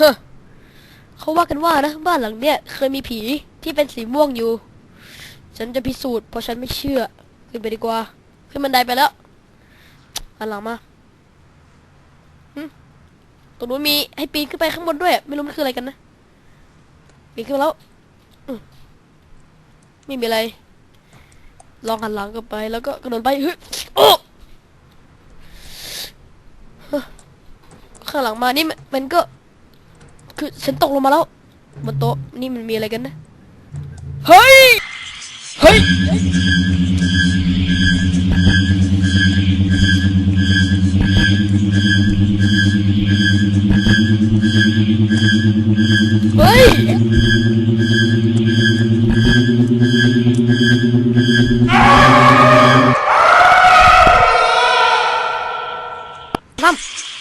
เฮ้เขาว่ากันว่านะบ้านหลังเนี้ยเคยมีผีที่เป็นสีม่วงอยู่ ฉันจะพิสูจน์เพราะฉันไม่เชื่อ ขึ้นไปดีกว่า ขึ้นบันไดไปแล้วหันหลังมาตรงนู้นมีให้ปีนขึ้นไปข้างบนด้วย ไม่รู้มันคืออะไรกันนะปีนขึ้นมาแล้วไม่มีอะไร ลองหันหลังกลับไป แล้วก็กระโดดไปเฮ้ยโอ้ข้างหลังมานี่มันก็ คือฉันตกลงมาแล้วบนโต๊ะนี่มันมีอะไรกันนะเฮ้ยเฮ้ยเฮ้ยน้ำ